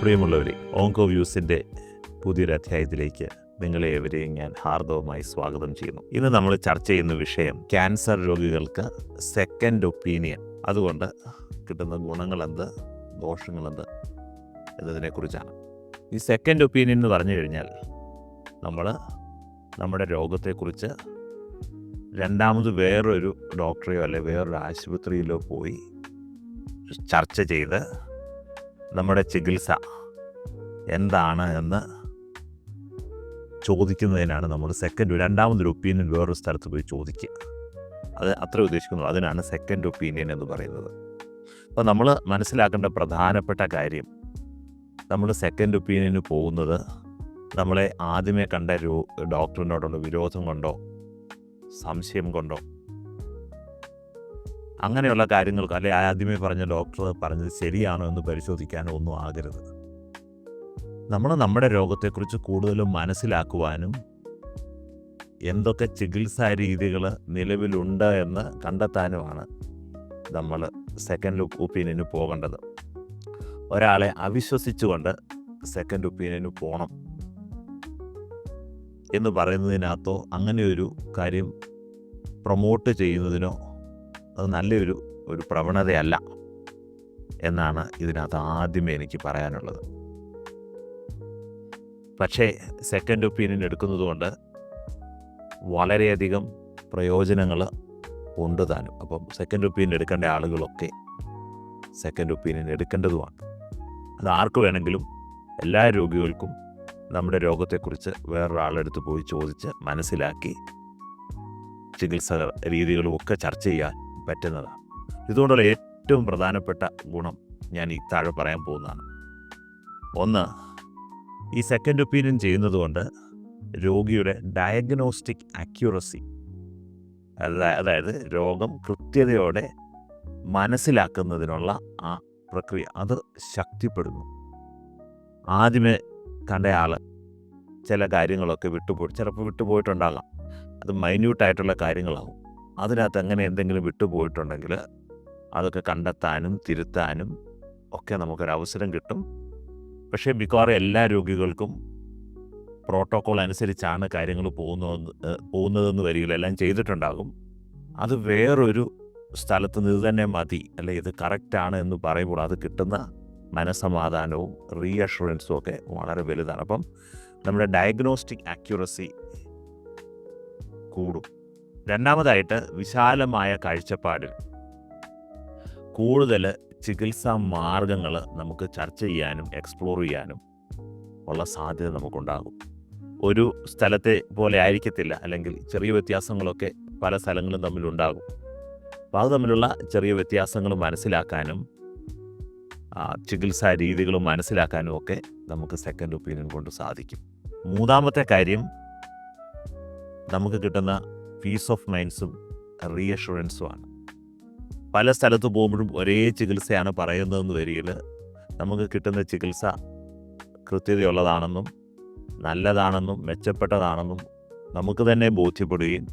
പ്രിയമുള്ളവരെ ഓങ്കോ വ്യൂസിന്റെ പുതിയൊരു അധ്യായത്തിലേക്ക് നിങ്ങളെ എവരെയും ഞാൻ ഹാർദവമായി സ്വാഗതം ചെയ്യുന്നു. ഇന്ന് നമ്മൾ ചർച്ച ചെയ്യുന്ന വിഷയം ക്യാൻസർ രോഗികൾക്ക് സെക്കൻഡ് ഒപ്പീനിയൻ അതുകൊണ്ട് കിട്ടുന്ന ഗുണങ്ങളെന്ത് ദോഷങ്ങളെന്ത് എന്നതിനെക്കുറിച്ചാണ്. ഈ സെക്കൻഡ് ഒപ്പീനിയൻ എന്ന് പറഞ്ഞു കഴിഞ്ഞാൽ നമ്മൾ നമ്മുടെ രോഗത്തെക്കുറിച്ച് രണ്ടാമത് വേറൊരു ഡോക്ടറെയോ അല്ലെ വേറൊരു ആശുപത്രിയിലോ പോയി ചർച്ച ചെയ്ത് നമ്മുടെ ചികിത്സ എന്താണ് എന്ന് ചോദിക്കുന്നതിനാണ് നമ്മൾ സെക്കൻഡ് രണ്ടാമതൊരു ഒപ്പീനിയൻ വേറൊരു സ്ഥലത്ത് പോയി ചോദിക്കുക. അത് അത്ര ഉദ്ദേശിക്കുന്നു അതിനാണ് സെക്കൻഡ് ഒപ്പീനിയൻ എന്ന് പറയുന്നത്. അപ്പോൾ നമ്മൾ മനസ്സിലാക്കേണ്ട പ്രധാനപ്പെട്ട കാര്യം നമ്മൾ സെക്കൻഡ് ഒപ്പീനിയന് പോകുന്നത് നമ്മളെ ആദ്യമേ കണ്ട രോ ഡോക്ടറിനോടുള്ള വിരോധം കൊണ്ടോ സംശയം കൊണ്ടോ അങ്ങനെയുള്ള കാര്യങ്ങൾക്ക് അല്ലെ ആദ്യമേ പറഞ്ഞ ഡോക്ടർ പറഞ്ഞത് ശരിയാണോ എന്ന് പരിശോധിക്കാനോ ഒന്നും ആകരുത്. നമ്മൾ നമ്മുടെ രോഗത്തെക്കുറിച്ച് കൂടുതലും മനസ്സിലാക്കുവാനും എന്തൊക്കെ ചികിത്സാ രീതികൾ നിലവിലുണ്ട് എന്ന് കണ്ടെത്താനുമാണ് നമ്മൾ സെക്കൻഡ് ലുക്ക് ഒപ്പീനിയന് പോകേണ്ടത്. ഒരാളെ അവിശ്വസിച്ചുകൊണ്ട് സെക്കൻഡ് ഒപ്പീനിയന് പോകണം എന്ന് പറയുന്നതിനകത്തോ അങ്ങനെ ഒരു കാര്യം പ്രൊമോട്ട് ചെയ്യുന്നതിനോ അത് നല്ലൊരു ഒരു പ്രവണതയല്ല എന്നാണ് ഇതിനകത്ത് ആദ്യമേ എനിക്ക് പറയാനുള്ളത്. പക്ഷേ സെക്കൻഡ് ഒപ്പീനിയൻ എടുക്കുന്നതുകൊണ്ട് വളരെയധികം പ്രയോജനങ്ങൾ ഉണ്ട് താനും. അപ്പം സെക്കൻഡ് ഒപ്പീനിയൻ എടുക്കേണ്ട ആളുകളൊക്കെ സെക്കൻഡ് ഒപ്പീനിയൻ എടുക്കേണ്ടതുമാണ്. അത് ആർക്ക് വേണമെങ്കിലും എല്ലാ രോഗികൾക്കും നമ്മുടെ രോഗത്തെക്കുറിച്ച് വേറൊരാളെടുത്ത് പോയി ചോദിച്ച് മനസ്സിലാക്കി ചികിത്സ രീതികളും ഒക്കെ ചർച്ച ചെയ്യാൻ പറ്റുന്നതാണ് ഇതുകൊണ്ടുള്ള ഏറ്റവും പ്രധാനപ്പെട്ട ഗുണം ഞാൻ ഈ താഴെ പറയാൻ പോകുന്നതാണ്. ഒന്ന് ഈ സെക്കൻഡ് ഒപ്പീനിയൻ ചെയ്യുന്നതുകൊണ്ട് രോഗിയുടെ ഡയഗ്നോസ്റ്റിക് അക്യുറസി അതായത് രോഗം കൃത്യതയോടെ മനസ്സിലാക്കുന്നതിനുള്ള ആ പ്രക്രിയ അത് ശക്തിപ്പെടുന്നു. ആദ്യമേ കണ്ടയാൾ ചില കാര്യങ്ങളൊക്കെ വിട്ടുപോയി ചിലപ്പോൾ വിട്ടുപോയിട്ടുണ്ടാകാം. അത് മൈന്യൂട്ടായിട്ടുള്ള കാര്യങ്ങളാവും. അതിനകത്ത് അങ്ങനെ എന്തെങ്കിലും വിട്ടുപോയിട്ടുണ്ടെങ്കിൽ അതൊക്കെ കണ്ടെത്താനും തിരുത്താനും ഒക്കെ നമുക്കൊരവസരം കിട്ടും. പക്ഷേ മിക്കവാറും എല്ലാ രോഗികൾക്കും പ്രോട്ടോക്കോൾ അനുസരിച്ചാണ് കാര്യങ്ങൾ പോകുന്നതെന്ന് പോകുന്നതെന്ന് വരികയില്ല എല്ലാം ചെയ്തിട്ടുണ്ടാകും. അത് വേറൊരു സ്ഥലത്ത് നിന്ന് തന്നെ മതി അല്ലെ ഇത് കറക്റ്റാണ് എന്ന് പറയുമ്പോൾ അത് കിട്ടുന്ന മനസമാധാനവും റീഅഷുറൻസും ഒക്കെ വളരെ വലുതാണ്. അപ്പം നമ്മുടെ ഡയഗ്നോസ്റ്റിക് ആക്യുറസി കൂടും. രണ്ടാമതായിട്ട് വിശാലമായ കാഴ്ചപ്പാടിൽ. കൂടുതൽ ചികിത്സാ മാർഗങ്ങൾ നമുക്ക് ചർച്ച ചെയ്യാനും എക്സ്പ്ലോർ ചെയ്യാനും ഉള്ള സാധ്യത നമുക്കുണ്ടാകും. ഒരു സ്ഥലത്തെ പോലെ ആയിരിക്കത്തില്ല അല്ലെങ്കിൽ ചെറിയ വ്യത്യാസങ്ങളൊക്കെ പല സ്ഥലങ്ങളും തമ്മിലുണ്ടാകും. അപ്പോൾ അത് തമ്മിലുള്ള ചെറിയ വ്യത്യാസങ്ങൾ മനസ്സിലാക്കാനും ചികിത്സാ രീതികൾ മനസ്സിലാക്കാനും ഒക്കെ നമുക്ക് സെക്കൻഡ് ഒപ്പീനിയൻ കൊണ്ട് സാധിക്കും. മൂന്നാമത്തെ കാര്യം നമുക്ക് കിട്ടുന്ന പീസ് ഓഫ് മൈൻഡ്സും റീഅഷുറൻസുമാണ് പല സ്ഥലത്ത് പോകുമ്പോഴും ഒരേ ചികിത്സയാണ് പറയുന്നതെന്ന് വരികിൽ നമുക്ക് കിട്ടുന്ന ചികിത്സ കൃത്യതയുള്ളതാണെന്നും നല്ലതാണെന്നും മെച്ചപ്പെട്ടതാണെന്നും നമുക്ക് തന്നെ ബോധ്യപ്പെടുകയും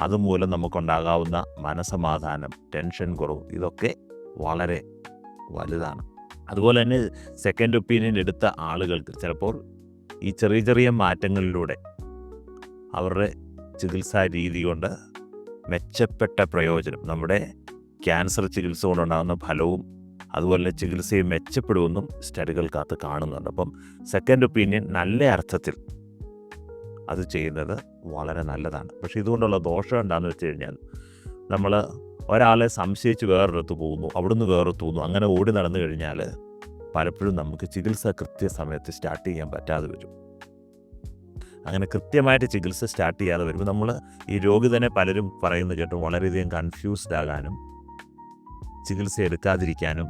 അതുമൂലം നമുക്കുണ്ടാകാവുന്ന മനസമാധാനം ടെൻഷൻ കുറവ് ഇതൊക്കെ വളരെ വലുതാണ്. അതുപോലെ തന്നെ സെക്കൻഡ് ഒപ്പീനിയൻ എടുത്ത ആളുകൾക്ക് ചിലപ്പോൾ ഈ ചെറിയ ചെറിയ മാറ്റങ്ങളിലൂടെ അവരുടെ ചികിത്സാ രീതി കൊണ്ട് മെച്ചപ്പെട്ട പ്രയോജനം. നമ്മുടെ ക്യാൻസർ ചികിത്സ കൊണ്ടുണ്ടാകുന്ന ഫലവും അതുപോലെ ചികിത്സയും മെച്ചപ്പെടുമെന്നും സ്റ്റഡികൾക്കകത്ത് കാണുന്നുണ്ട്. അപ്പം സെക്കൻഡ് ഒപ്പീനിയൻ നല്ല അർത്ഥത്തിൽ അത് ചെയ്യുന്നത് വളരെ നല്ലതാണ്. പക്ഷെ ഇതുകൊണ്ടുള്ള ദോഷം എന്താണെന്ന് വെച്ച് കഴിഞ്ഞാൽ നമ്മൾ ഒരാളെ സംശയിച്ച് വേറൊരിടത്ത് പോകുന്നു അവിടുന്ന് വേറെ പോകുന്നു അങ്ങനെ ഓടി നടന്നു കഴിഞ്ഞാൽ പലപ്പോഴും നമുക്ക് ചികിത്സ കൃത്യസമയത്ത് സ്റ്റാർട്ട് ചെയ്യാൻ പറ്റാതെ വരും. അങ്ങനെ കൃത്യമായിട്ട് ചികിത്സ സ്റ്റാർട്ട് ചെയ്യാതെ വരുമ്പോൾ നമ്മൾ ഈ രോഗി തന്നെ പലരും പറയുന്നത് കേട്ട് വളരെയധികം കൺഫ്യൂസ്ഡ് ആകാനും ചികിത്സ എടുക്കാതിരിക്കാനും.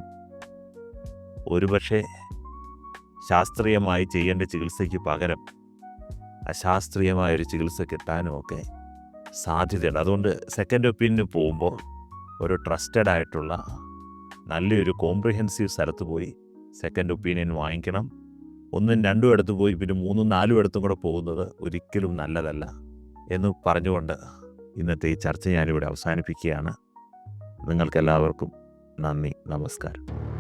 ഒരുപക്ഷെ ശാസ്ത്രീയമായി ചെയ്യേണ്ട ചികിത്സയ്ക്ക് പകരം അശാസ്ത്രീയമായൊരു ചികിത്സ കിട്ടാനും ഒക്കെ സാധ്യതയുണ്ട്. അതുകൊണ്ട് സെക്കൻഡ് ഒപ്പീനിയന് പോകുമ്പോൾ ഒരു ട്രസ്റ്റഡ് ആയിട്ടുള്ള നല്ലൊരു കോംപ്രിഹെൻസീവ് സ്ഥലത്ത് പോയി സെക്കൻഡ് ഒപ്പീനിയൻ വാങ്ങിക്കണം. ഒന്നും രണ്ടും എടുത്ത് പോയി പിന്നെ മൂന്നും നാലും എടുത്തും കൂടെ പോകുന്നത് ഒരിക്കലും നല്ലതല്ല എന്ന് പറഞ്ഞുകൊണ്ട് ഇന്നത്തെ ഈ ചർച്ച ഞാനിവിടെ അവസാനിപ്പിക്കുകയാണ്. നിങ്ങൾക്കെല്ലാവർക്കും നന്ദി നമസ്കാരം.